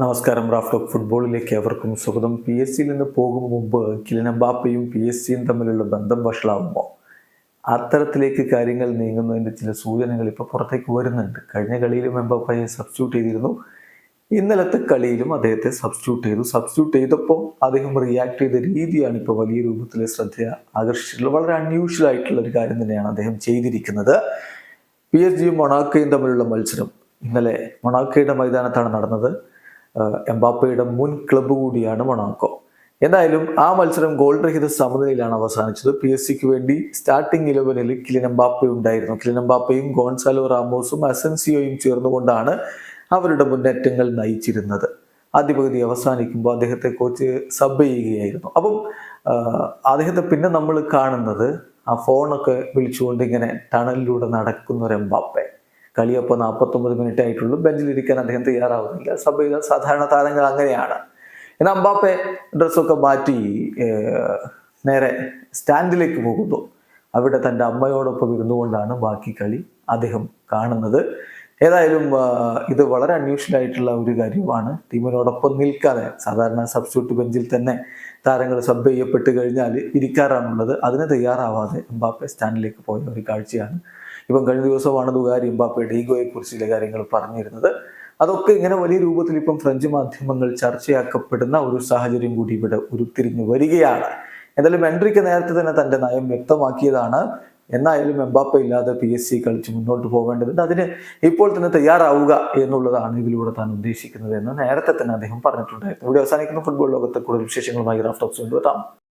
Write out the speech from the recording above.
നമസ്കാരം. Raf talk ഫുട്ബോളിലേക്ക് അവർക്കും സ്വാഗതം. പി എസ് സിയിൽ നിന്ന് പോകും മുമ്പ് കിലിൻ പി എസ് സിയും തമ്മിലുള്ള ബന്ധം വഷളാവുമോ അത്തരത്തിലേക്ക് കാര്യങ്ങൾ നീങ്ങുന്നതിന്റെ ചില സൂചനകൾ ഇപ്പോൾ പുറത്തേക്ക് വരുന്നുണ്ട്. കഴിഞ്ഞ കളിയിലും എംബാപ്പയെ സബ്സ്റ്റിറ്റ്യൂട്ട് ചെയ്തിരുന്നു. ഇന്നലത്തെ കളിയിലും അദ്ദേഹത്തെ സബ്സ്റ്റിറ്റ്യൂട്ട് ചെയ്തു. സബ്സ്റ്റിറ്റ്യൂട്ട് ചെയ്തപ്പോൾ അദ്ദേഹം റിയാക്ട് ചെയ്ത രീതിയാണ് ഇപ്പോൾ വലിയ രൂപത്തിൽ ശ്രദ്ധ ആകർഷിച്ചിട്ടുള്ളത്. വളരെ അൺയൂഷ്വൽ ആയിട്ടുള്ള ഒരു കാര്യം തന്നെയാണ് അദ്ദേഹം ചെയ്തിരിക്കുന്നത്. പി എസ് ജിയും മൊണാക്കയും തമ്മിലുള്ള മത്സരം. ഇന്നലെ മൊണാക്കയുടെ മൈതാനത്താണ് നടന്നത്. എംബാപ്പയുടെ മുൻ ക്ലബ്ബ് കൂടിയാണ് മൊണാക്കോ. എന്തായാലും ആ മത്സരം ഗോൾ രഹിത സമനിലയിലാണ് അവസാനിച്ചത്. പി എസ് സിക്ക് വേണ്ടി സ്റ്റാർട്ടിംഗ് ഇലവനിൽ കിലിൻ എംബാപ്പ ഉണ്ടായിരുന്നു. കിലിൻ എംബാപ്പയും ഗോൺസാലോ റാമോസും അസൻസിയോയും ചേർന്നുകൊണ്ടാണ് അവരുടെ മുന്നേറ്റങ്ങൾ നയിച്ചിരുന്നത്. ആദ്യ പകുതി അവസാനിക്കുമ്പോൾ അദ്ദേഹത്തെ കോച്ച് സബ് ചെയ്യുകയായിരുന്നു. അപ്പം അദ്ദേഹത്തെ പിന്നെ നമ്മൾ കാണുന്നത് ആ ഫോണൊക്കെ വിളിച്ചുകൊണ്ട് ഇങ്ങനെ ടണലിലൂടെ നടക്കുന്ന ഒരു എംബാപ്പെ. കളിയപ്പോൾ നാൽപ്പത്തൊമ്പത് മിനിറ്റ് ആയിട്ടുള്ളൂ. ബെഞ്ചിലിരിക്കാൻ അദ്ദേഹം തയ്യാറാവുന്നില്ല. സഭയിൽ സാധാരണ താരങ്ങൾ അങ്ങനെയാണ്. എന്നാൽ അമ്പാപ്പെ ഡ്രസ്സൊക്കെ മാറ്റി നേരെ സ്റ്റാൻഡിലേക്ക് പോകുന്നു. അവിടെ തന്റെ അമ്മയോടൊപ്പം ഇരുന്നുകൊണ്ടാണ് ബാക്കി കളി അദ്ദേഹം കാണുന്നത്. ഏതായാലും ഇത് വളരെ അൺയൂഷ്വൽ ആയിട്ടുള്ള ഒരു കാര്യമാണ്. ടീമിനോടൊപ്പം നിൽക്കാതെ സാധാരണ സബ്സ്റ്റിറ്റ്യൂട്ട് ബെഞ്ചിൽ തന്നെ താരങ്ങൾ സബ് ചെയ്യപ്പെട്ട് കഴിഞ്ഞാൽ ഇരിക്കാറാണുള്ളത്. അതിന് തയ്യാറാവാതെ എംബാപ്പെ സ്റ്റാൻഡിലേക്ക് പോയ ഒരു കാഴ്ചയാണ് ഇപ്പം കഴിഞ്ഞ ദിവസമാണ് ദുഗാരി എംബാപ്പയുടെ ഈഗോയെക്കുറിച്ച് ചില കാര്യങ്ങൾ പറഞ്ഞിരുന്നത്. അതൊക്കെ ഇങ്ങനെ വലിയ രൂപത്തിൽ ഇപ്പം ഫ്രഞ്ച് മാധ്യമങ്ങൾ ചർച്ചയാക്കപ്പെടുന്ന ഒരു സാഹചര്യം കൂടി ഇവിടെ ഉരുത്തിരിഞ്ഞു വരികയാണ്. എന്തായാലും എൻട്രിക്ക് നേരത്തെ തന്നെ തന്റെ നയം വ്യക്തമാക്കിയതാണ്. എന്നായാലും എംബാപ്പ ഇല്ലാതെ പി എസ് സി കളിച്ച് മുന്നോട്ട് പോകേണ്ടതുണ്ട്. അതിന് ഇപ്പോൾ തന്നെ തയ്യാറാവുക എന്നുള്ളതാണ് ഇതിലൂടെ താൻ ഉദ്ദേശിക്കുന്നത് എന്ന് നേരത്തെ തന്നെ അദ്ദേഹം പറഞ്ഞിട്ടുണ്ടായിരുന്നു. ഇവിടെ അവസാനിക്കുന്ന. ഫുട്ബോൾ ലോകത്തെ കൂടുതൽ വിശേഷങ്ങളുമായി റാഫ്റ്റോക്സ് കൊണ്ടുവരാം